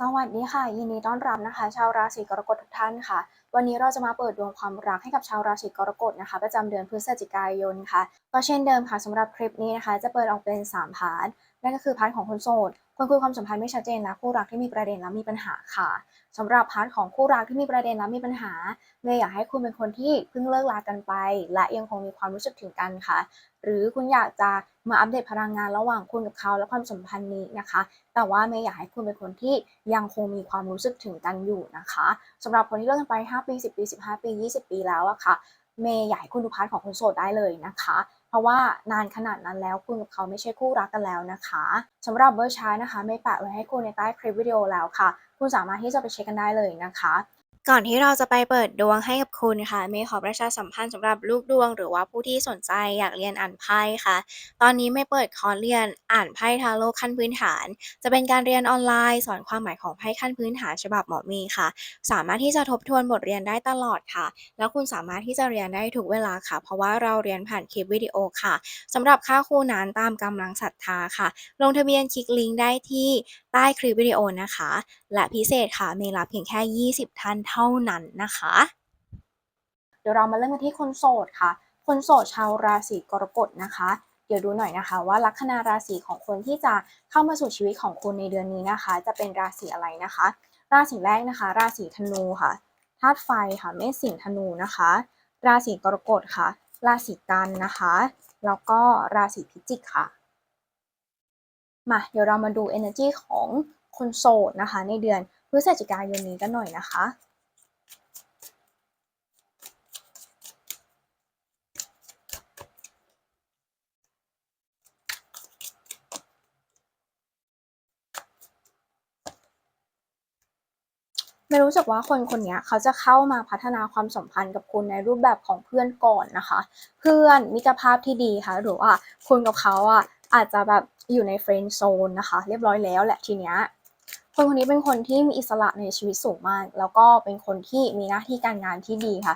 สวัสดีค่ะ ยินดีต้อนรับนะคะ ชาวราศีกรกฎทุกท่านค่ะ วันนี้เราจะมาเปิดดวงความรักให้กับชาวราศีกรกฎนะคะ ประจำเดือนพฤศจิกายนค่ะก็เช่นเดิมค่ะสำหรับคลิปนี้นะคะ จะเปิดออกเป็น 3 พาร์ทนั่นก็คือพาร์ทของคนโสด คนคุยความสัมพันธ์ไม่ชัดเจนและคู่รักที่มีประเด็นและมีปัญหาค่ะสำหรับพาร์ทของคู่รักที่มีประเด็นและมีปัญหาเมย์อยากให้คุณเป็นคนที่เพิ่งเลิกลากันไป และยังคงมีความรู้สึกถึงกันค่ะ หรือคุณอยากจะมาอัปเดตพลังงานระหว่างคุณกับเขาและความสัมพันธ์นี้นะคะ แต่ว่าเมย์อยากให้คุณเป็นคนที่ยังคงมีความรู้สึกถึงกันอยู่นะคะสำหรับคนที่เลิกกันไป 5 ปี 10 ปี 15 ปี 20 ปีแล้วอะค่ะเมย์อยากให้คุณดูพาร์ทของคนโสดได้เลยนะคะ เพราะว่านานขนาดนั้นแล้วคุณกับเขาไม่ใช่คู่รักกันแล้วนะคะสำหรับเบอร์ใช้นะคะไม่แปะไว้ให้คุณในใต้คลิปวิดีโอแล้วค่ะ คุณสามารถที่จะไปเช็คกันได้เลยนะคะ ก่อนที่เราจะไปเปิดดวงให้กับคุณค่ะเมย์ขอประชาสัมพันธ์สำหรับลูกดวง หรือว่าผู้ที่สนใจอยากเรียนอ่านไพ่ค่ะ ตอนนี้ไม่เปิดคอร์สเรียนอ่านไพ่ทาโร่ขั้นพื้นฐาน จะเป็นการเรียนออนไลน์ สอนความหมายของไพ่ขั้นพื้นฐานฉบับหมอมีค่ะ สามารถที่จะทบทวนบทเรียนได้ตลอดค่ะ แล้วคุณสามารถที่จะเรียนได้ทุกเวลาค่ะ เพราะว่าเราเรียนผ่านคลิปวิดีโอค่ะสำหรับค่าครูนั้นตามกำลังศรัทธาค่ะ ลงทะเบียนคลิกลิงก์ได้ที่ ใต้คลิปวิดีโอนะคะ และพิเศษค่ะมย์รับเพียงแค่ 20 ท่านเท่านั้นนะคะ เดี๋ยวเรามาเริ่มกันที่คนโสดค่ะ คนโสดชาวราศีกรกฎนะคะเดี๋ยวดูหน่อยนะคะว่าลัคนาราศีของคนที่จะเข้ามาสู่ชีวิตของคุณในเดือนนี้นะคะ จะเป็นราศีอะไรนะคะ ราศีแรกนะคะ ราศีธนูค่ะธาตุไฟค่ะเมษสิงธนูนะคะ ราศีกรกฎค่ะ ราศีกันนะคะ แล้วก็ราศีพิจิกค่ะ มาเดี๋ยวเรามาดู energy ของคนโสดนะคะ ในเดือนพฤศจิกายนนี้กันหน่อยนะคะไม่รู้สึกว่าคนคนนี้เขาจะเข้ามาพัฒนาความสัมพันธ์กับคุณในรูปแบบของเพื่อนก่อนนะคะ เพื่อนมิตรภาพที่ดีค่ะ หรือว่าคุณกับเขาอะอาจจะแบบ อยู่ในเฟรนด์โซนนะคะ เรียบร้อยแล้วแหละทีเนี้ยคนคนนี้เป็นคนที่มีอิสระในชีวิตสูงมาก แล้วก็เป็นคนที่มีหน้าที่การงานที่ดีค่ะ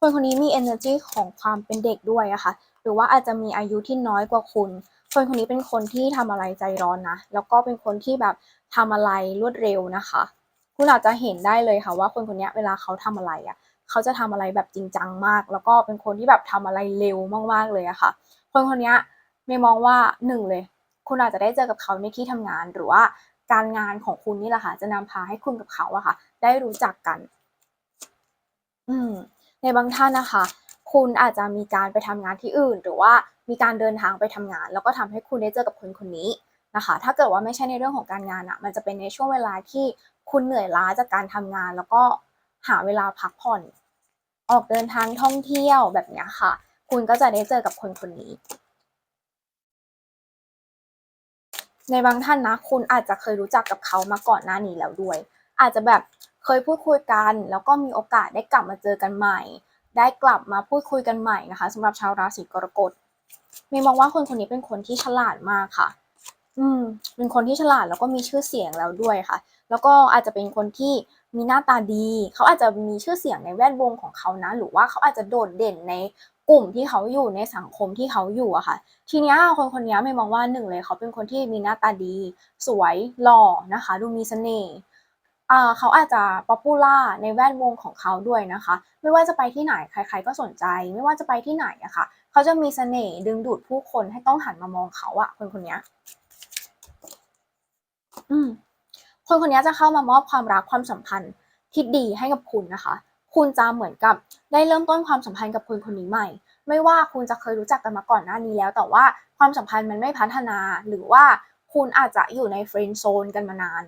คนคนนี้มี energy ของความเป็นเด็กด้วยอะค่ะ หรือว่าอาจจะมีอายุที่น้อยกว่าคุณ คนคนนี้เป็นคนที่ทำอะไรใจร้อนนะ แล้วก็เป็นคนที่แบบทำอะไรรวดเร็วนะคะ คุณอาจจะเห็นได้เลยค่ะว่าคนคนนี้เวลาเขาทำอะไรอะ เขาจะทำอะไรแบบจริงจังมาก แล้วก็เป็นคนที่แบบทำอะไรเร็วมากๆเลยอะค่ะ คนคนนี้ไม่มองว่าหนึ่งเลย คุณอาจจะได้เจอกับเขาในที่ทำงานหรือว่าการงานของคุณนี่แหละค่ะ จะนำพาให้คุณกับเขาอะค่ะ ได้รู้จักกัน อืม ในบางท่านนะคะ คุณอาจจะมีการไปทำงานที่อื่น หรือว่ามีการเดินทางไปทำงาน แล้วก็ทำให้คุณได้เจอกับคนคนนี้นะคะ ถ้าเกิดว่าไม่ใช่ในเรื่องของการงานอะมันจะเป็นในช่วงเวลาที่คุณเหนื่อยล้าจากการทำงาน แล้วก็ หาเวลาพักผ่อน ออกเดินทางท่องเที่ยวแบบนี้ค่ะ คุณก็จะได้เจอกับคนคนนี้ ในบางท่านนะ คุณอาจจะเคยรู้จักกับเขามาก่อนหน้านี้แล้วด้วย อาจจะแบบเคยพูดคุยกัน แล้วก็มีโอกาสได้กลับมาเจอกันใหม่ ได้กลับมาพูดคุยกันใหม่นะคะสำหรับชาวราศีกรกฎมีมองว่าคนคนนี้เป็นคนที่ฉลาดมากค่ะ อืม เป็นคนที่ฉลาดแล้วก็มีชื่อเสียงแล้วด้วยค่ะ แล้วก็อาจจะเป็นคนที่ มีหน้าตาดี เขาอาจจะมีชื่อเสียงในแวดวงของเขานะ หรือว่าเขาอาจจะโดดเด่นในกลุ่มที่เขาอยู่ในสังคมที่เขาอยู่อะค่ะ ทีเนี้ยคนคนนี้ไม่มองว่าหนึ่งเลยเขาเป็นคนที่มีหน้าตาดี สวยหล่อนะคะ ดูมีเสน่ห์เขาอาจจะป๊อปปูล่าในแวดวงของเขาด้วยนะคะ ไม่ว่าจะไปที่ไหนใคร ๆ ก็สนใจ ไม่ว่าจะไปที่ไหนอะค่ะ เขาจะมีเสน่ห์ดึงดูดผู้คนให้ต้องหันมามองเขาอะคนคนนี้อืม คนคนนี้จะเข้ามามอบความรักความสัมพันธ์ที่ดีให้กับคุณนะคะ คุณจะเหมือนกับได้เริ่มต้นความสัมพันธ์กับคนคนนี้ใหม่ ไม่ว่าคุณจะเคยรู้จักกันมาก่อนหน้านี้แล้ว แต่ว่าความสัมพันธ์มันไม่พัฒนาหรือว่าคุณอาจจะอยู่ในเฟรนด์โซนกันมานาน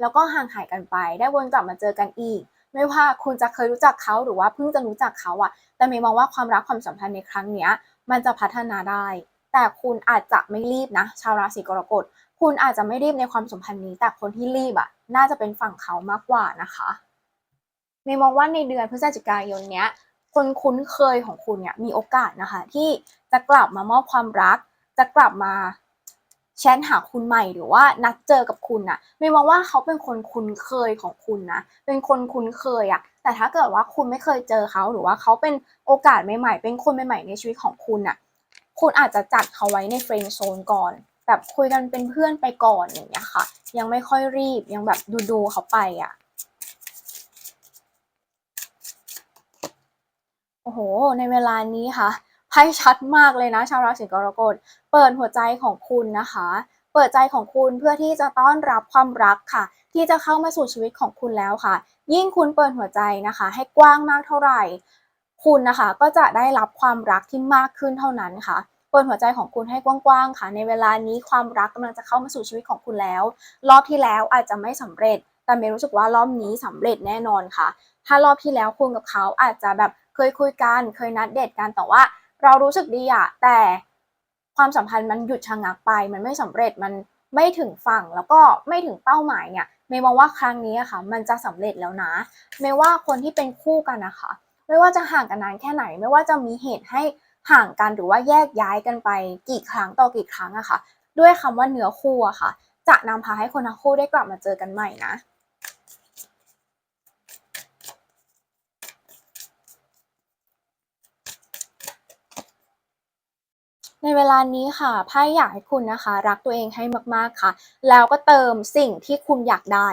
แล้วก็ห่างหายกันไป ได้วนกลับมาเจอกันอีก ไม่ว่าคุณจะเคยรู้จักเขาหรือว่าเพิ่งจะรู้จักเขาอะแต่เมย์มองว่าความรักความสัมพันธ์ในครั้งเนี้ยมันจะพัฒนาได้ แต่คุณอาจจะไม่รีบนะ ชาวราศีกรกฎ คุณอาจจะไม่รีบในความสัมพันธ์นี้ แต่คนที่รีบอะน่าจะเป็นฝั่งเขามากกว่านะคะเมย์มองว่าในเดือนพฤศจิกายนเนี้ย คนคุ้นเคยของคุณเนี่ยมีโอกาสนะคะ ที่จะกลับมามอบความรัก จะกลับมาแชทหาคุณใหม่หรือว่านัดเจอกับคุณน่ะไม่มองว่าเขาเป็นคนคุ้นเคยของคุณนะ เป็นคนคุ้นเคยอะแต่ถ้าเกิดว่าคุณไม่เคยเจอเขาหรือว่าเขาเป็นโอกาสใหม่ๆ เป็นคนใหม่ๆในชีวิตของคุณน่ะคุณอาจจะจัดเขาไว้ในเฟรนด์โซนก่อน แบบคุยกันเป็นเพื่อนไปก่อนอย่างเงี้ยค่ะ ยังไม่ค่อยรีบยังแบบดูดูเขาไปอะโอ้โห ในเวลานี้ค่ะไพ่ชัดมากเลยนะชาวราศีกรกฎเปิดหัวใจของคุณนะคะ เปิดใจของคุณเพื่อที่จะต้อนรับความรักค่ะ ที่จะเข้ามาสู่ชีวิตของคุณแล้วค่ะ ยิ่งคุณเปิดหัวใจนะคะ ให้กว้างมากเท่าไหร่ คุณนะคะก็จะได้รับความรักที่มากขึ้นเท่านั้นค่ะ เปิดหัวใจของคุณให้กว้างๆค่ะ ในเวลานี้ความรักกำลังจะเข้ามาสู่ชีวิตของคุณแล้ว รอบที่แล้วอาจจะไม่สำเร็จ แต่เมย์รู้สึกว่ารอบนี้สำเร็จแน่นอนค่ะ ถ้ารอบที่แล้วคุณกับเขาอาจจะแบบเคยคุยกัน เคยนัดเดทกันแต่ว่า เรารู้สึกดีอะแต่ความสัมพันธ์มันหยุดชะงักไป มันไม่สำเร็จมันไม่ถึงฝั่งแล้วก็ไม่ถึงเป้าหมายเนี่ยเมย์มองว่าครั้งนี้อะค่ะ มันจะสำเร็จแล้วนะเมย์ว่าคนที่เป็นคู่กันนะคะ ไม่ว่าจะห่างกันนานแค่ไหน ไม่ว่าจะมีเหตุให้ ห่างกันหรือว่าแยกย้ายกันไปกี่ครั้งต่อกี่ครั้งอะค่ะ ด้วยคำว่าเนื้อคู่อะค่ะ จะนำพาให้คนทั้งคู่ได้กลับมาเจอกันใหม่นะในเวลานี้ค่ะไพ่อยากให้คุณนะคะ รักตัวเองให้มากๆค่ะ แล้วก็เติมสิ่งที่คุณอยากได้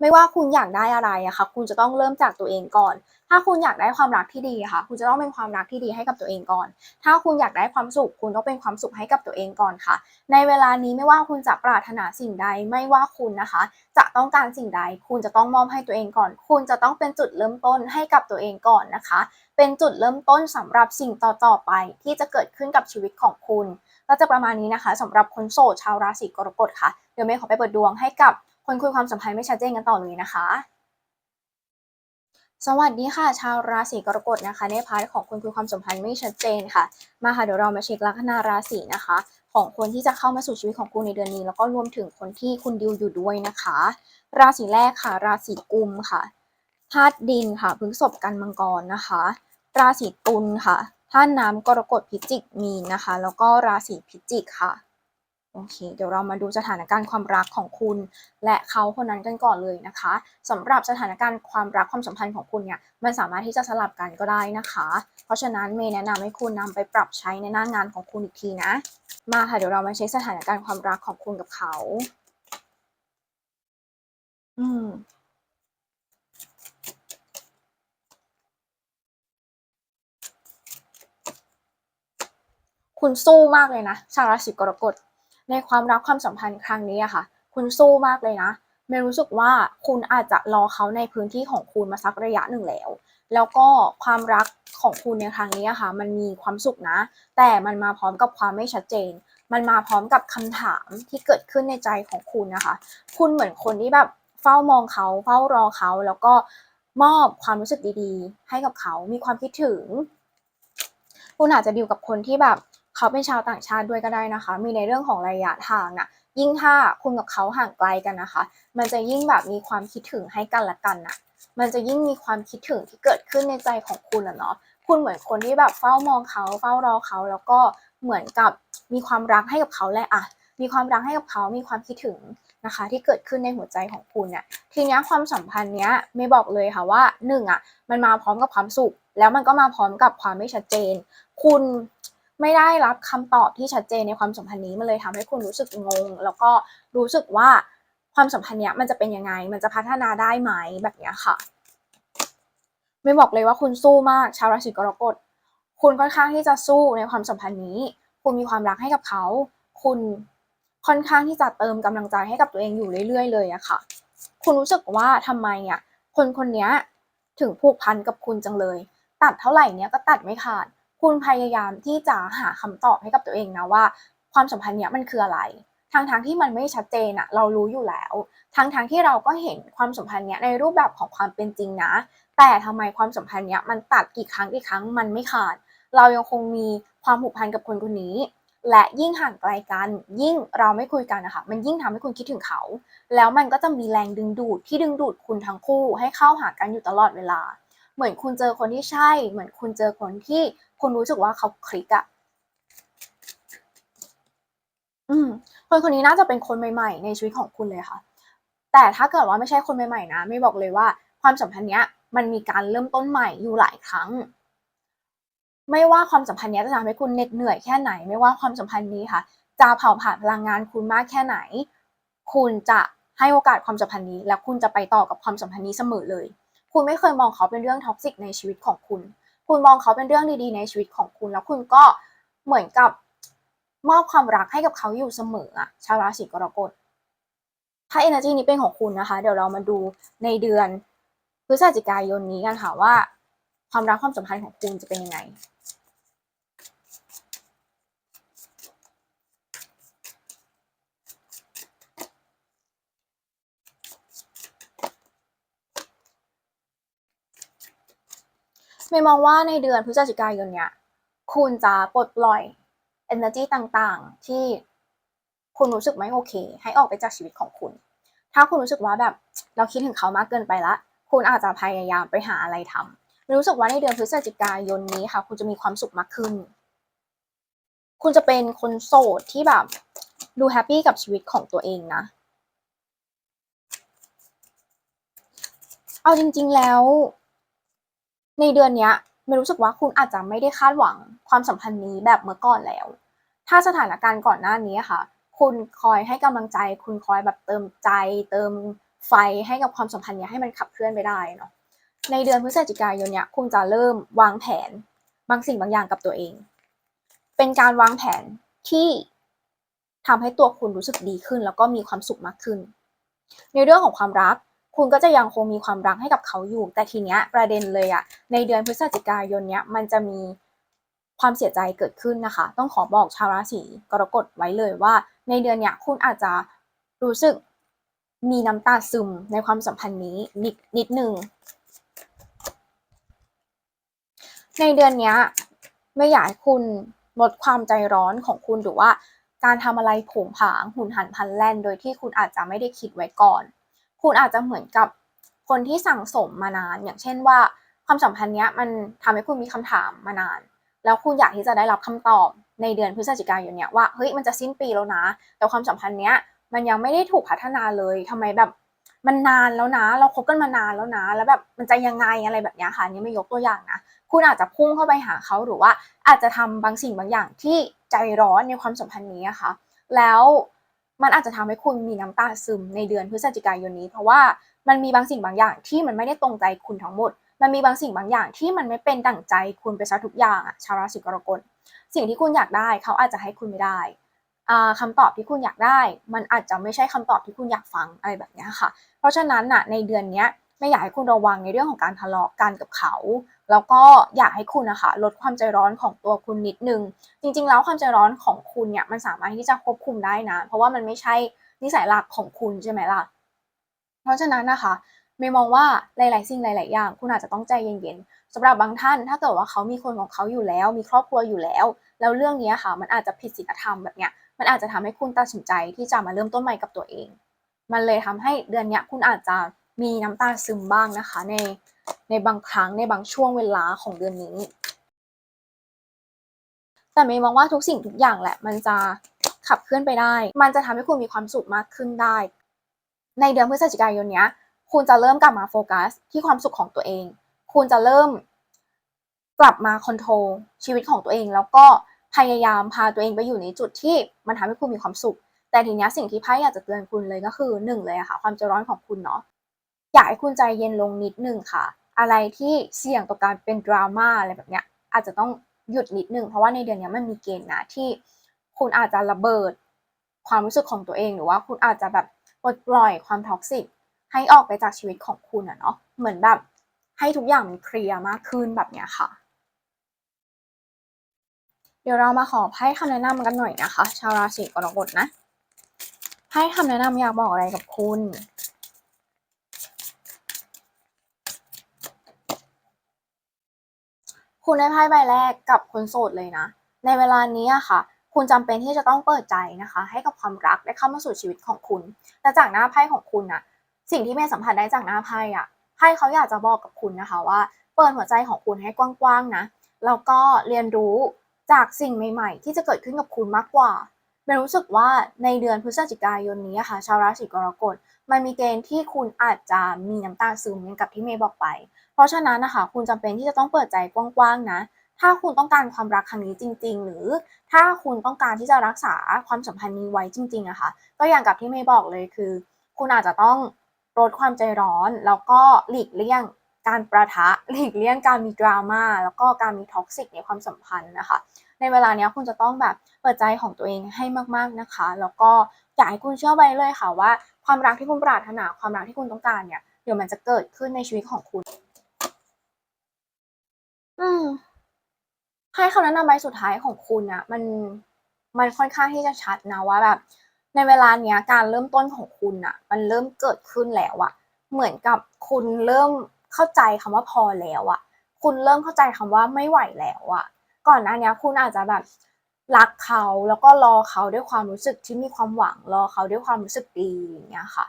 ไม่ว่าคุณอยากได้อะไรอะค่ะ คุณจะต้องเริ่มจากตัวเองก่อน ถ้าคุณอยากได้ความรักที่ดีค่ะ คุณจะต้องเป็นความรักที่ดีให้กับตัวเองก่อน ถ้าคุณอยากได้ความสุข คุณต้องเป็นความสุขให้กับตัวเองก่อนค่ะ ในเวลานี้ไม่ว่าคุณจะปรารถนาสิ่งใด ไม่ว่าคุณนะคะ จะต้องการสิ่งใด คุณจะต้องมอบให้ตัวเองก่อน คุณจะต้องเป็นจุดเริ่มต้นให้กับตัวเองก่อนนะคะ เป็นจุดเริ่มต้นสำหรับสิ่งต่อๆไป ที่จะเกิดขึ้นกับชีวิตของคุณ ก็จะประมาณนี้นะคะสำหรับคนโสดชาวราศีกรกฎค่ะ เดี๋ยวเมย์ขอไปเปิดดวงให้กับคนคุยความสัมพันธ์ไม่ชัดเจนกันต่อเลยนะคะ สวัสดีค่ะ ชาวราศีกรกฎนะคะ ในพาร์ทของคนคุยความสัมพันธ์ไม่ชัดเจนค่ะ มาค่ะเดี๋ยวเรามาเช็คลัคนาราศีนะคะ ของคนที่จะเข้ามาสู่ชีวิตของคุณในเดือนนี้ แล้วก็รวมถึงคนที่คุณดิวอยู่ด้วยนะคะ ราศีแรกค่ะ ราศีกุมค่ะธาตุดินค่ะพฤษภกันมังกรนะคะ ราศีตุลค่ะธาตุน้ำกรกฎพิจิกมีนะคะ แล้วก็ราศีพิจิกค่ะ โอเค เดี๋ยวเรามาดูสถานการณ์ความรักของคุณ และเขาคนนั้นกันก่อนเลยนะคะสำหรับสถานการณ์ความรักความสัมพันธ์ของคุณเนี่ยมันสามารถที่จะสลับกันก็ได้นะคะ เพราะฉะนั้นเมย์แนะนำให้คุณนำไปปรับใช้ในหน้างานของคุณอีกทีนะ มาค่ะเดี๋ยวเรามาเช็คสถานการณ์ความรักของคุณกับเขา อืมคุณสู้มากเลยนะ ชาวราศีกรกฎ ในความรักความสัมพันธ์ครั้งนี้อะค่ะ คุณสู้มากเลยนะเมย์รู้สึกว่าคุณอาจจะรอเขาในพื้นที่ของคุณมาสักระยะหนึ่งแล้ว แล้วก็ความรักของคุณในครั้งนี้อะค่ะ มันมีความสุขนะ แต่มันมาพร้อมกับความไม่ชัดเจน มันมาพร้อมกับคำถามที่เกิดขึ้นในใจของคุณนะคะ คุณเหมือนคนที่แบบเฝ้ามองเขา เฝ้ารอเขา แล้วก็มอบความรู้สึกดีๆ ให้กับเขา มีความคิดถึง คุณอาจจะดีลกับคนที่แบบ เขาเป็นชาวต่างชาติด้วยก็ได้นะคะ มีในเรื่องของระยะทางน่ะยิ่งถ้าคุณกับเขาห่างไกลกันนะคะ มันจะยิ่งแบบมีความคิดถึงให้กันและกันน่ะมันจะยิ่งมีความคิดถึงที่เกิดขึ้นในใจของคุณอะเนาะคุณเหมือนคนที่แบบเฝ้ามองเขาเฝ้ารอเขาแล้วก็เหมือนกับมีความรักให้กับเขาแหละอะมีความรักให้กับเขา มีความคิดถึงนะคะ ที่เกิดขึ้นในหัวใจของคุณเนี่ยทีนี้ความสัมพันธ์เนี้ยไม่บอกเลยค่ะว่าหนึ่งอะมันมาพร้อมกับความสุข แล้วมันก็มาพร้อมกับความไม่ชัดเจน คุณ ไม่ได้รับคำตอบที่ชัดเจนในความสัมพันธ์นี้มันเลยทำให้คุณรู้สึกงง แล้วก็รู้สึกว่าความสัมพันธ์เนี้ยมันจะเป็นยังไง มันจะพัฒนาได้ไหมแบบเนี้ยค่ะ ไม่บอกเลยว่าคุณสู้มากชาวราศีกรกฎคุณค่อนข้างที่จะสู้ในความสัมพันธ์นี้ คุณมีความรักให้กับเขา คุณค่อนข้างที่จะเติมกำลังใจให้กับตัวเองอยู่เรื่อย ๆ เลยอะค่ะ คุณรู้สึกว่าทำไมอะคนคนนี้ถึงผูกพันกับคุณจังเลย ตัดเท่าไหร่เนี้ยก็ตัดไม่ขาด คุณพยายามที่จะหาคำตอบให้กับตัวเองนะว่า ความสัมพันธ์เนี้ยมันคืออะไรทางทางๆที่มันไม่ชัดเจนอะเรารู้อยู่แล้วทั้งทางๆที่เราก็เห็นความสัมพันธ์เนี้ยในรูปแบบของความเป็นจริงนะ แต่ทำไมความสัมพันธ์เนี้ยมันตัดกี่ครั้งกี่ครั้งมันไม่ขาด เรายังคงมีความผูกพันกับคนคนนี้ และยิ่งห่างไกลกัน ยิ่งเราไม่คุยกันนะคะมันยิ่งทำให้คุณคิดถึงเขา แล้วมันก็จะมีแรงดึงดูดที่ดึงดูดคุณทั้งคู่ให้เข้าหากันอยู่ตลอดเวลา เหมือนคุณเจอคนที่ใช่ เหมือนคุณเจอคนที่คุณรู้สึกว่าเขาคลิกอะอืมคนคนนี้น่าจะเป็นคนใหม่ ๆ ในชีวิตของคุณเลยค่ะ แต่ถ้าเกิดว่าไม่ใช่คนใหม่ๆนะ ไม่บอกเลยว่าความสัมพันธ์เนี้ยมันมีการเริ่มต้นใหม่อยู่หลายครั้ง ไม่ว่าความสัมพันธ์เนี้ยจะทำให้คุณเหน็ดเหนื่อยแค่ไหน ไม่ว่าความสัมพันธ์นี้ค่ะ จะเผาผลาญพลังงานคุณมากแค่ไหน คุณจะให้โอกาสความสัมพันธ์นี้ และคุณจะไปต่อกับความสัมพันธ์นี้เสมอเลย คุณไม่เคยมองเขาเป็นเรื่องท็อกซิกในชีวิตของคุณ คุณมองเขาเป็นเรื่องดีๆ ในชีวิตของคุณ แล้วคุณก็เหมือนกับมอบความรักให้กับเขาอยู่เสมออะชาวราศีกรกฎ ถ้า energy นี้เป็นของคุณนะคะ เดี๋ยวเรามาดูในเดือนพฤศจิกายนนี้กันค่ะว่า ความรักความสัมพันธ์ของคุณจะเป็นยังไง เมย์มองว่าในเดือนพฤศจิกายนเนี่ยคุณจะปลดปล่อย energy ต่างๆ ที่คุณรู้สึกไม่โอเค ให้ออกไปจากชีวิตของคุณ ถ้าคุณรู้สึกว่าแบบเราคิดถึงเขามากเกินไปละ คุณอาจจะพยายามไปหาอะไรทำรู้สึกว่าในเดือนพฤศจิกายนนี้ค่ะ คุณจะมีความสุขมากขึ้น คุณจะเป็นคนโสดที่แบบดูแฮปปี้กับชีวิตของตัวเองนะ เอาจริง ๆแล้ว ในเดือนเนี้ยไม่รู้สึกว่าคุณอาจจะไม่ได้คาดหวังความสัมพันธ์นี้แบบเมื่อก่อนแล้ว ถ้าสถานการณ์ก่อนหน้านี้ค่ะ คุณคอยให้กำลังใจ คุณคอยแบบเติมใจ เติมไฟให้กับความสัมพันธ์นี้ให้มันขับเคลื่อนไปได้เนาะ ในเดือนพฤศจิกายนเนี้ยคุณจะเริ่มวางแผนบางสิ่งบางอย่างกับตัวเอง เป็นการวางแผนที่ทำให้ตัวคุณรู้สึกดีขึ้น แล้วก็มีความสุขมากขึ้น ในเรื่องของความรัก คุณก็จะยังคงมีความรักให้กับเขาอยู่ แต่ทีเนี้ยประเด็นเลยอะในเดือนพฤศจิกายนเนี้ยมันจะมีความเสียใจเกิดขึ้นนะคะ ต้องขอบอกชาวราศีกรกฎไว้เลยว่า ในเดือนเนี้ยคุณอาจจะรู้สึกมีน้ำตาซึมในความสัมพันธ์นี้นิดนิดหนึ่งในเดือนเนี้ยไม่อยากให้คุณลดความใจร้อนของคุณหรือว่าการทำอะไรผงผางหุนหันพลันแล่น โดยที่คุณอาจจะไม่ได้คิดไว้ก่อน คุณอาจจะเหมือนกับคนที่สั่งสมมานาน อย่างเช่นว่าความสัมพันธ์เนี้ยมันทำให้คุณมีคำถามมานาน แล้วคุณอยากที่จะได้รับคำตอบในเดือนพฤศจิกายนเนี้ยว่าเฮ้ยมันจะสิ้นปีแล้วนะ แต่ความสัมพันธ์เนี้ยมันยังไม่ได้ถูกพัฒนาเลยทำไมแบบมันนานแล้วนะ เราคบกันมานานแล้วนะ แล้วแบบมันจะยังไงอะไรแบบเนี้ยค่ะนี่ไม่ยกตัวอย่างนะ คุณอาจจะพุ่งเข้าไปหาเขาหรือว่าอาจจะทำบางสิ่งบางอย่างที่ใจร้อนในความสัมพันธ์นี้อะค่ะ แล้ว มันอาจจะทำให้คุณมีน้ำตาซึมในเดือนพฤศจิกายนนี้ เพราะว่ามันมีบางสิ่งบางอย่างที่มันไม่ได้ตรงใจคุณทั้งหมด มันมีบางสิ่งบางอย่างที่มันไม่เป็นดั่งใจคุณไปซะทุกอย่างอะชาวราศีกรกฎสิ่งที่คุณอยากได้เขาอาจจะให้คุณไม่ได้คำคำตอบที่คุณอยากได้ มันอาจจะไม่ใช่คำตอบที่คุณอยากฟังอะไรแบบนี้ค่ะ เพราะฉะนั้นน่ะในเดือนเนี้ย ไม่อยากให้คุณระวังในเรื่องของการทะเลาะกันกับเขา แล้วก็อยากให้คุณนะคะลดความใจร้อนของตัวคุณนิดนึง จริง ๆ แล้วความใจร้อนของคุณเนี่ยมันสามารถที่จะควบคุมได้นะ เพราะว่ามันไม่ใช่นิสัยหลักของคุณใช่ไหมล่ะ เพราะฉะนั้นนะคะเมย์มองว่าหลาย ๆ สิ่งหลาย ๆ อย่าง คุณอาจจะต้องใจเย็น ๆสำหรับบางท่าน ถ้าเกิดว่าเขามีคนของเขาอยู่แล้ว มีครอบครัวอยู่แล้ว แล้วเรื่องนี้ค่ะ มันอาจจะผิดศีลธรรมแบบเนี้ย มันอาจจะทำให้คุณตัดสินใจที่จะมาเริ่มต้นใหม่กับตัวเอง มันเลยทำให้เดือนเนี้ยคุณอาจจะ มีน้ำตาซึมบ้างนะคะ ในในบางครั้งในบางช่วงเวลาของเดือนนี้ แต่เมย์มองว่าทุกสิ่งทุกอย่างแหละ มันจะขับเคลื่อนไปได้ มันจะทำให้คุณมีความสุขมากขึ้นได้ ในเดือนพฤศจิกายนเนี้ย คุณจะเริ่มกลับมาโฟกัส ที่ความสุขของตัวเอง คุณจะเริ่มกลับมาคอนโทรลชีวิตของตัวเอง แล้วก็พยายามพาตัวเองไปอยู่ในจุดที่มันทำให้คุณมีความสุข แต่ทีเนี้ยสิ่งที่ไพ่อยากจะเตือนคุณเลยก็คือหนึ่งเลยอะค่ะ ความใจร้อนของคุณเนาะ อยากให้คุณใจเย็นลงนิดนึงค่ะ อะไรที่เสี่ยงต่อการเป็นดราม่าอะไรแบบเนี้ยอาจจะต้องหยุดนิดนึงเพราะว่าในเดือนนี้มันมีเกณฑ์นะที่คุณอาจจะระเบิดความรู้สึกของตัวเองหรือว่าคุณอาจจะแบบปลดปล่อยความท็อกซิกให้ออกไปจากชีวิตของคุณอะเนาะเหมือนแบบให้ทุกอย่างมันเคลียร์มากขึ้นแบบเนี้ยค่ะ เดี๋ยวเรามาขอให้คำแนะนำกันหน่อยนะคะ ชาวราศีกรกฎนะให้คำแนะนำอยากบอกอะไรกับคุณ คุณได้ไพ่ใบแรกกับคนโสดเลยนะ ในเวลานี้อะค่ะ คุณจำเป็นที่จะต้องเปิดใจนะคะ ให้กับความรักได้เข้ามาสู่ชีวิตของคุณ แต่จากหน้าไพ่ของคุณอะสิ่งที่เมย์สัมผัสได้จากหน้าไพ่อะไพ่เขาอยากจะบอกกับคุณนะคะว่า เปิดหัวใจของคุณให้กว้างๆนะแล้วก็เรียนรู้จากสิ่งใหม่ ๆ ที่จะเกิดขึ้นกับคุณมากกว่าเมย์รู้สึกว่าในเดือนพฤศจิกายนนี้อะค่ะ ชาวราศีกรกฎมันมีเกณฑ์ที่คุณอาจจะมีน้ำตาซึมอย่างกับที่เมย์บอกไป ราะฉะนั้นนะคะคุณจำเป็นที่จะต้องเปิดใจกว้างๆนะ ถ้าคุณต้องการความรักครั้งนี้จริง ๆ หรือถ้าคุณต้องการที่จะรักษาความสัมพันธ์นี้ไว้จริงๆอะค่ะ ก็อย่างกับที่เมย์บอกเลยคือ คุณอาจจะต้องลดความใจร้อน แล้วก็หลีกเลี่ยงการประทะหลีกเลี่ยงการมีดราม่าแล้วก็การมีท็อกซิกในความสัมพันธ์นะคะ ในเวลานี้คุณจะต้องแบบเปิดใจของตัวเองให้มากๆนะคะ แล้วก็อยากให้คุณเชื่อไว้เลยค่ะว่า ความรักที่คุณปรารถนาความรักที่คุณต้องการเนี่ยเดี๋ยวมันจะเกิดขึ้นในชีวิตของคุณ อืม ให้คำแนะนำใบสุดท้ายของคุณนะมันมันค่อนข้างที่จะชัดนะว่าแบบ ในเวลาเนี้ยการเริ่มต้นของคุณน่ะมันเริ่มเกิดขึ้นแล้วอะเหมือนกับคุณเริ่มเข้าใจคำว่าพอแล้วอะคุณเริ่มเข้าใจคำว่าไม่ไหวแล้วอะก่อนหน้านี้คุณอาจจะแบบรักเขาแล้วก็รอเขาด้วยความรู้สึกที่มีความหวังรอเขาด้วยความรู้สึกดีอย่างเงี้ยค่ะ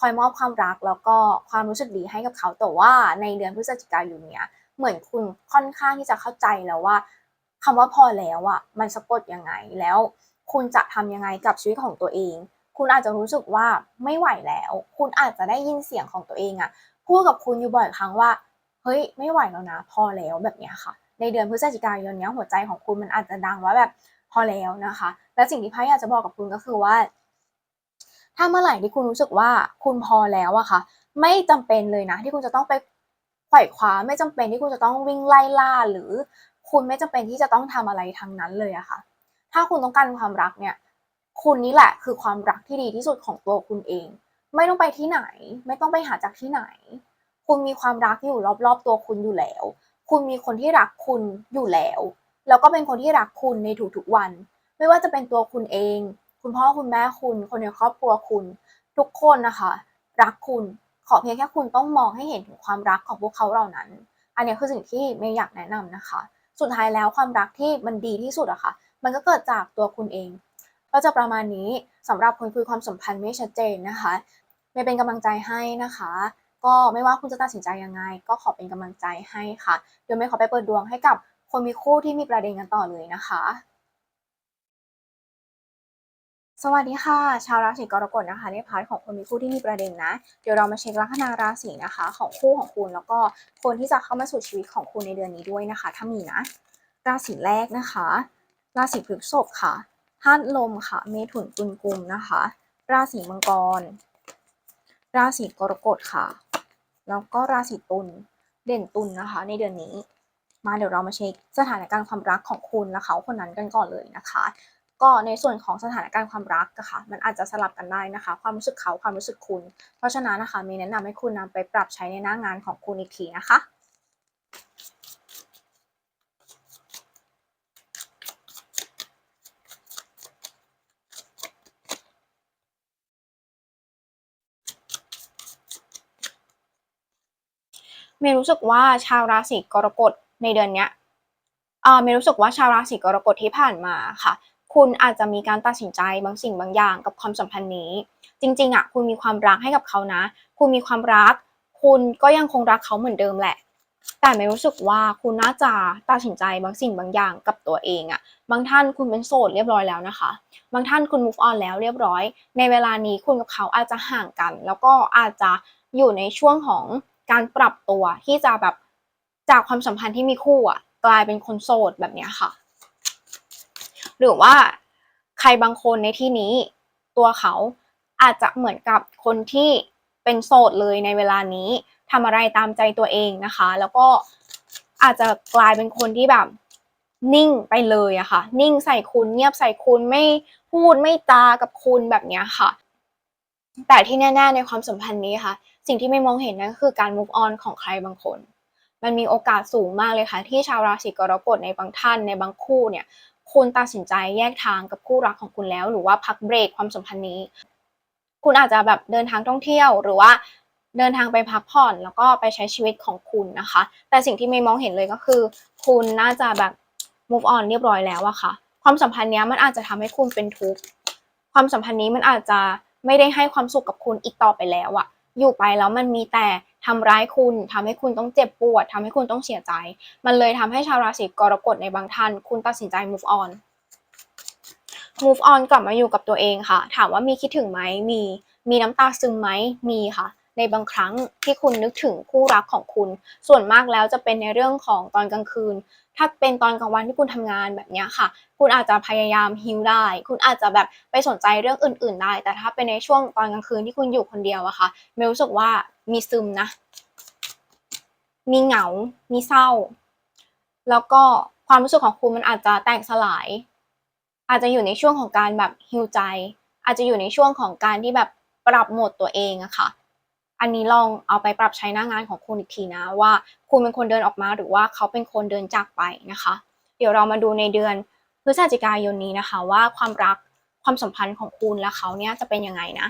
คอยมอบความรักแล้วก็ความรู้สึกดีให้กับเขาแต่ว่าในเดือนพฤศจิกายนเนี้ยเหมือนคุณค่อนข้างที่จะเข้าใจแล้วว่า คำว่าพอแล้วอะมันสะกดยังไงแล้ว คุณจะทำยังไงกับชีวิตของตัวเอง คุณอาจจะรู้สึกว่าไม่ไหวแล้ว คุณอาจจะได้ยินเสียงของตัวเองอะพูดกับคุณอยู่บ่อยครั้งว่าเฮ้ยไม่ไหวแล้วนะ พอแล้วแบบนี้ค่ะ ในเดือนพฤศจิกายนนี้หัวใจของคุณมันอาจจะดังว่าแบบพอแล้วนะคะ และสิ่งที่ไพ่อยากจะบอกกับคุณก็คือว่า ถ้าเมื่อไหร่ที่คุณรู้สึกว่าคุณพอแล้วอะค่ะ ไม่จำเป็นเลยนะ ที่คุณจะต้องไปไขว่คว้าไม่จำเป็นที่คุณจะต้องวิ่งไล่ล่าหรือ คุณไม่จำเป็นที่จะต้องทำอะไรทั้งนั้นเลยอะค่ะ ถ้าคุณต้องการความรักเนี่ย คุณนี่แหละคือความรักที่ดีที่สุดของตัวคุณเอง ไม่ต้องไปที่ไหน ไม่ต้องไปหาจากที่ไหน คุณมีความรักอยู่รอบๆ ตัวคุณอยู่แล้ว คุณมีคนที่รักคุณอยู่แล้ว แล้วก็เป็นคนที่รักคุณในทุกๆวัน ไม่ว่าจะเป็นตัวคุณเอง คุณพ่อคุณแม่คุณ คนในครอบครัวคุณ ทุกคนนะคะ รักคุณ ขอเพียงแค่คุณต้องมองให้เห็นถึงความรักของพวกเขาเหล่านั้น อันนี้คือสิ่งที่เมย์อยากแนะนำนะคะ สุดท้ายแล้วความรักที่มันดีที่สุดอะค่ะ มันก็เกิดจากตัวคุณเอง ก็จะประมาณนี้สำหรับคนคุยความสัมพันธ์ไม่ชัดเจนนะคะไม่เป็นกำลังใจให้นะคะ ก็ไม่ว่าคุณจะตัดสินใจยังไง ก็ขอเป็นกำลังใจให้ค่ะเดี๋ยวไม่ขอไปเปิดดวงให้กับคนมีคู่ที่มีประเด็นกันต่อเลยนะคะ สวัสดีค่ะ ชาวราศีกรกฎนะคะ ในพาร์ทของคนมีคู่ที่มีประเด็นนะ เดี๋ยวเรามาเช็คลัคนาราศีนะคะ ของคู่ของคุณแล้วก็คนที่จะเข้ามาสู่ชีวิตของคุณในเดือนนี้ด้วยนะคะ ถ้ามีนะราศีแรกนะคะ ราศีพฤษภค่ะธาตุลมค่ะ เมถุนตุลกุมนะคะ ราศีมังกร ราศีกรกฎค่ะ แล้วก็ราศีตุลเด่นตุลนะคะ ในเดือนนี้ มาเดี๋ยวเรามาเช็คสถานการณ์ความรักของคุณและเขาคนนั้นกันก่อนเลยนะคะ ก็ในส่วนของสถานการณ์ความรักอะค่ะมันอาจจะสลับกันได้นะคะ ความรู้สึกเขาความรู้สึกคุณ เพราะฉะนั้นนะคะมีแนะนำให้คุณนำไปปรับใช้ในหน้างานของคุณอีกทีนะคะเมย์รู้สึกว่าชาวราศีกรกฎในเดือนเนี้ยเออเมย์รู้สึกว่าชาวราศีกรกฎที่ผ่านมาค่ะ คุณอาจจะมีการตัดสินใจบางสิ่งบางอย่างกับความสัมพันธ์นี้ จริงๆอะคุณมีความรักให้กับเขานะ คุณมีความรัก คุณก็ยังคงรักเขาเหมือนเดิมแหละ แต่ไม่รู้สึกว่าคุณน่าจะตัดสินใจบางสิ่งบางอย่างกับตัวเองอะบางท่านคุณเป็นโสดเรียบร้อยแล้วนะคะ บางท่านคุณ move on แล้วเรียบร้อย ในเวลานี้คุณกับเขาอาจจะห่างกัน แล้วก็อาจจะอยู่ในช่วงของการปรับตัวที่จะแบบจากความสัมพันธ์ที่มีคู่อะกลายเป็นคนโสดแบบเนี้ยค่ะ หรือว่าใครบางคนในที่นี้ ตัวเขาอาจจะเหมือนกับคนที่เป็นโสดเลยในเวลานี้ทำอะไรตามใจตัวเองนะคะ แล้วก็อาจจะกลายเป็นคนที่แบบนิ่งไปเลยอะค่ะ นิ่งใส่คุณเงียบใส่คุณไม่พูดไม่จากับคุณแบบนี้ค่ะ แต่ที่แน่ๆในความสัมพันธ์นี้ค่ะ สิ่งที่ไม่มองเห็นนั่นก็คือการ move on ของใครบางคน มันมีโอกาสสูงมากเลยค่ะ ที่ชาวราศีกรกฎในบางท่านในบางคู่เนี่ย คุณตัดสินใจแยกทางกับคู่รักของคุณแล้ว หรือว่าพักเบรกความสัมพันธ์นี้ คุณอาจจะแบบเดินทางท่องเที่ยว หรือว่าเดินทางไปพักผ่อน แล้วก็ไปใช้ชีวิตของคุณนะคะ แต่สิ่งที่ไม่มองเห็นเลยก็คือ คุณน่าจะแบบ move on เรียบร้อยแล้วอะค่ะ ความสัมพันธ์นี้มันอาจจะทำให้คุณเป็นทุกข์ความสัมพันธ์นี้มันอาจจะไม่ได้ให้ความสุขกับคุณอีกต่อไปแล้วอะอยู่ไปแล้วมันมีแต่ ทำร้ายคุณทำให้คุณต้องเจ็บปวดทำให้คุณต้องเสียใจ มันเลยทำให้ชาวราศีกรกฎในบางท่าน คุณตัดสินใจ move on move on กลับมาอยู่กับตัวเองค่ะ ถามว่ามีคิดถึงไหมมี มีน้ำตาซึมไหมมีค่ะในบางครั้งที่คุณนึกถึงคู่รักของคุณ ส่วนมากแล้วจะเป็นในเรื่องของตอนกลางคืน ถ้าเป็นตอนกลางวันที่คุณทำงานแบบนี้ค่ะ คุณอาจจะพยายามฮิลได้ คุณอาจจะแบบไปสนใจเรื่องอื่น ๆ ได้ แต่ถ้าเป็นในช่วงตอนกลางคืนที่คุณอยู่คนเดียวอะค่ะเมย์รู้สึกว่ามีซึมนะ มีเหงา มีเศร้า แล้วก็ความรู้สึกของคุณมันอาจจะแตกสลาย อาจจะอยู่ในช่วงของการแบบฮิวใจ อาจจะอยู่ในช่วงของการที่แบบปรับโหมดตัวเองอะค่ะ อันนี้ลองเอาไปปรับใช้หน้างานของคุณอีกทีนะว่าคุณเป็นคนเดินออกมาหรือว่าเขาเป็นคนเดินจากไปนะคะ เดี๋ยวเรามาดูในเดือนพฤศจิกายนนี้นะคะ ว่าความรักความสัมพันธ์ของคุณและเขาเนี่ยจะเป็นยังไงนะ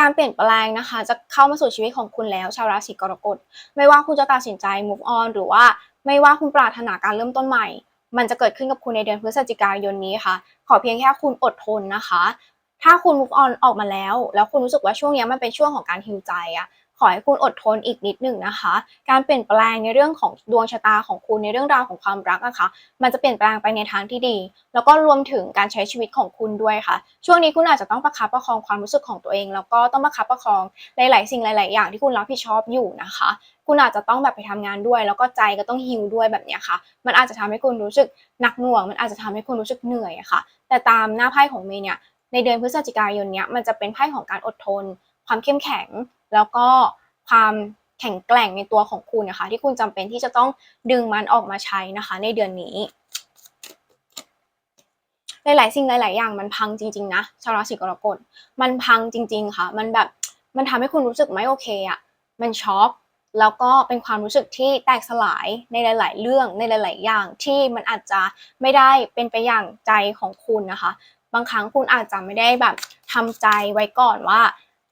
การเปลี่ยนแปลงนะคะ จะเข้ามาสู่ชีวิตของคุณแล้ว ชาวราศีกรกฎ ไม่ว่าคุณจะตัดสินใจ move on หรือว่าไม่ว่าคุณปรารถนาการเริ่มต้นใหม่ มันจะเกิดขึ้นกับคุณในเดือนพฤศจิกายนนี้ค่ะ ขอเพียงแค่คุณอดทนนะคะ ถ้าคุณ move on ออกมาแล้ว แล้วคุณรู้สึกว่าช่วงนี้มันเป็นช่วงของการฮิวใจอะ ขอให้คุณอดทนอีกนิดหนึ่งนะคะ การเปลี่ยนแปลงในเรื่องของดวงชะตาของคุณในเรื่องราวของความรักนะคะ มันจะเปลี่ยนแปลงไปในทางที่ดี แล้วก็รวมถึงการใช้ชีวิตของคุณด้วยค่ะ ช่วงนี้คุณอาจจะต้องประคับประคองความรู้สึกของตัวเอง แล้วก็ต้องประคับประคองหลาย ๆ สิ่งหลาย ๆ อย่างที่คุณรับผิดชอบอยู่นะคะ คุณอาจจะต้องแบบไปทำงานด้วย แล้วก็ใจก็ต้องฮิวด้วยแบบนี้ค่ะ มันอาจจะทำให้คุณรู้สึกหนักหน่วง มันอาจจะทำให้คุณรู้สึกเหนื่อยะค่ะ แต่ตามหน้าไพ่ของเมย์เนี่ยในเดือนพฤศจิกายนเนี้ยมันจะเป็นไพ่ของการอดทน ความเข้มแข็ง แล้วก็ความแข็งแกร่งในตัวของคุณนะคะ ที่คุณจำเป็นที่จะต้องดึงมันออกมาใช้นะคะ ในเดือนนี้ หลายๆ สิ่งหลาย ๆ อย่างมันพังจริง ๆ นะชาวราศีกรกฎมันพังจริง ๆ ค่ะ มันแบบมันทำให้คุณรู้สึกไม่โอเคอะมันช็อกแล้วก็เป็นความรู้สึกที่แตกสลายในหลาย ๆ เรื่องในหลาย ๆ อย่างที่มันอาจจะไม่ได้เป็นไปอย่างใจของคุณนะคะ บางครั้งคุณอาจจะไม่ได้แบบทำใจไว้ก่อนว่า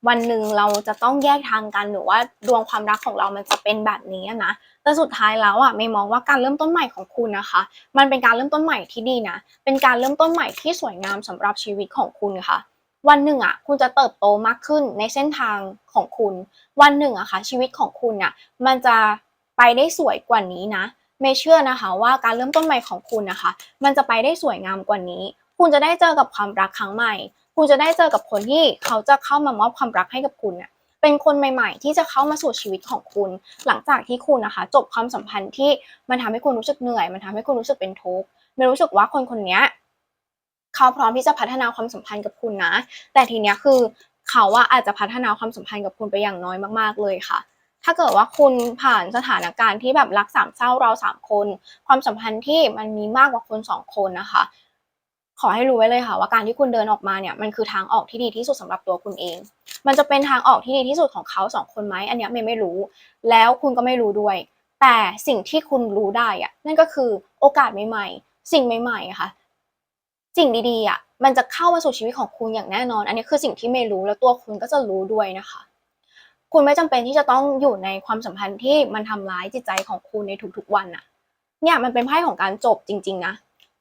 วันหนึ่งเราจะต้องแยกทางกันหรือว่าดวงความรักของเรามันจะเป็นแบบนี้นะแต่สุดท้ายแล้วอะไม่มองว่าการเริ่มต้นใหม่ของคุณนะคะ มันเป็นการเริ่มต้นใหม่ที่ดีนะ เป็นการเริ่มต้นใหม่ที่สวยงามสำหรับชีวิตของคุณค่ะ วันหนึ่งอะคุณจะเติบโตมากขึ้นในเส้นทางของคุณ วันหนึ่งอะค่ะชีวิตของคุณอะมันจะไปได้สวยกว่านี้นะเมย์เชื่อนะคะว่าการเริ่มต้นใหม่ของคุณนะคะ มันจะไปได้สวยงามกว่านี้ คุณจะได้เจอกับความรักครั้งใหม่ คุณจะได้เจอกับคนที่เขาจะเข้ามามอบความรักให้กับคุณเนี่ยเป็นคนใหม่ ๆ ที่จะเข้ามาสู่ชีวิตของคุณ หลังจากที่คุณนะคะ จบความสัมพันธ์ที่มันทำให้คุณรู้สึกเหนื่อย มันทำให้คุณรู้สึกเป็นทุกข์เมย์รู้สึกว่าคนคนนี้เขาพร้อมที่จะพัฒนาความสัมพันธ์กับคุณนะ แต่ทีเนี้ยคือเขาว่าอาจจะพัฒนาความสัมพันธ์กับคุณไปอย่างน้อยมาก ๆ เลยค่ะ ถ้าเกิดว่าคุณผ่านสถานการณ์ที่แบบรักสามเศร้าเราสามคน ความสัมพันธ์ที่มันมีมากกว่าคนสองคนนะคะ ขอให้รู้ไว้เลยค่ะว่าการที่คุณเดินออกมาเนี่ยมันคือทางออกที่ดีที่สุดสำหรับตัวคุณเอง มันจะเป็นทางออกที่ดีที่สุดของเขาสองคนไหมอันนี้เมย์ไม่รู้ แล้วคุณก็ไม่รู้ด้วย แต่สิ่งที่คุณรู้ได้อะนั่นก็คือโอกาสใหม่ๆ สิ่งใหม่ๆค่ะ สิ่งดีๆอะมันจะเข้ามาสู่ชีวิตของคุณอย่างแน่นอน อันนี้คือสิ่งที่เมย์รู้แล้วตัวคุณก็จะรู้ด้วยนะคะ คุณไม่จำเป็นที่จะต้องอยู่ในความสัมพันธ์ที่มันทำร้ายจิตใจของคุณในทุกๆวันอะเนี่ยมันเป็นไพ่ของการจบจริง ๆ นะ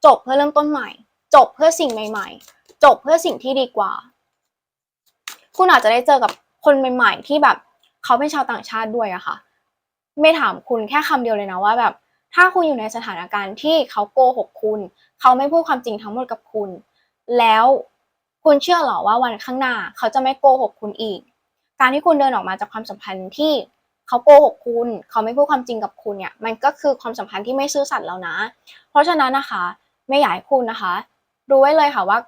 จบเพื่อเริ่มต้นใหม่ จบเพื่อสิ่งใหม่ ๆ จบเพื่อสิ่งที่ดีกว่า คุณอาจจะได้เจอกับคนใหม่ ๆ ที่แบบเขาเป็นชาวต่างชาติด้วยอะค่ะ ไม่ถามคุณแค่คำเดียวเลยนะว่าแบบ ถ้าคุณอยู่ในสถานการณ์ที่เขาโกหกคุณ เขาไม่พูดความจริงทั้งหมดกับคุณ แล้วคุณเชื่อหรอว่าวันข้างหน้าเขาจะไม่โกหกคุณอีก การที่คุณเดินออกมาจากความสัมพันธ์ที่เขาโกหกคุณ เขาไม่พูดความจริงกับคุณเนี่ย มันก็คือความสัมพันธ์ที่ไม่ซื่อสัตย์แล้วนะ เพราะฉะนั้นนะคะ ไม่อยากให้คุณนะคะ รู้ไว้เลยค่ะว่า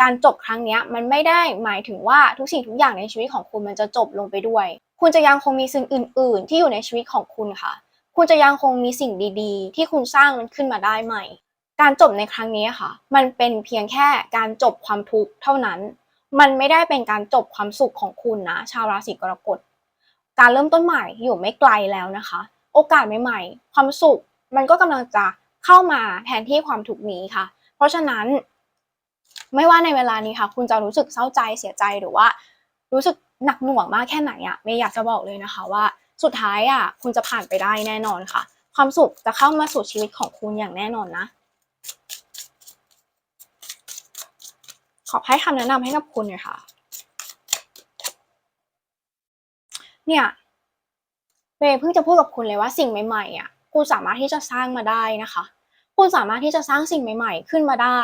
การจบครั้งนี้มันไม่ได้หมายถึงว่าทุกสิ่งทุกอย่างในชีวิตของคุณมันจะจบลงไปด้วย คุณจะยังคงมีสิ่งอื่น ๆ ที่อยู่ในชีวิตของคุณค่ะ คุณจะยังคงมีสิ่งดีๆ ที่คุณสร้างมันขึ้นมาได้ใหม่ การจบในครั้งนี้ค่ะ มันเป็นเพียงแค่การจบความทุกข์เท่านั้น มันไม่ได้เป็นการจบความสุขของคุณนะ ชาวราศีกรกฎ การเริ่มต้นใหม่อยู่ไม่ไกลแล้วนะคะ โอกาสใหม่ๆ ความสุขมันก็กำลังจะเข้ามาแทนที่ความทุกข์นี้ค่ะ เพราะฉะนั้น ไม่ว่าในเวลานี้ค่ะ คุณจะรู้สึกเศร้าใจเสียใจหรือว่า รู้สึกหนักหน่วงมากแค่ไหนอะเมย์อยากจะบอกเลยนะคะว่า สุดท้ายอะคุณจะผ่านไปได้แน่นอนค่ะ ความสุขจะเข้ามาสู่ชีวิตของคุณอย่างแน่นอนนะ ขอให้คำแนะนำให้กับคุณหน่อยค่ะ เนี่ยเมย์เพิ่งจะพูดกับคุณเลยว่าสิ่งใหม่ๆอะคุณสามารถที่จะสร้างมาได้นะคะ คุณสามารถที่จะสร้างสิ่งใหม่ ๆ ขึ้นมาได้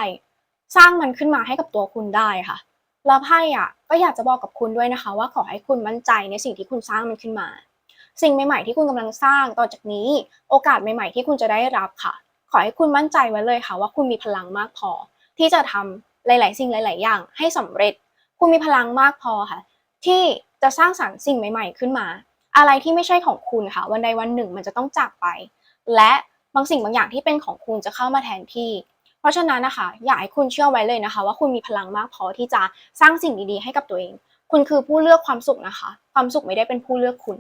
สร้างมันขึ้นมาให้กับตัวคุณได้ค่ะแล้วไพ่อะก็อยากจะบอกกับคุณด้วยนะคะ ว่าขอให้คุณมั่นใจในสิ่งที่คุณสร้างมันขึ้นมา สิ่งใหม่ๆที่คุณกำลังสร้างต่อจากนี้ โอกาสใหม่ ๆ ที่คุณจะได้รับค่ะ ขอให้คุณมั่นใจไว้เลยค่ะ ว่าคุณมีพลังมากพอ ที่จะทำหลาย ๆ สิ่งหลาย ๆ อย่าง ให้สำเร็จ คุณมีพลังมากพอค่ะ ที่จะสร้างสรรค์สิ่งใหม่ ๆ ขึ้นมา อะไรที่ไม่ใช่ของคุณค่ะ วันใดวันหนึ่งมันจะต้องจากไป และบางสิ่งบางอย่างที่เป็นของคุณจะเข้ามาแทนที่ เพราะฉะนั้นนะคะอยากให้คุณเชื่อไว้เลยนะคะ ว่าคุณมีพลังมากพอที่จะสร้างสิ่งดีๆให้กับตัวเอง คุณคือผู้เลือกความสุขนะคะ ความสุขไม่ได้เป็นผู้เลือกคุณ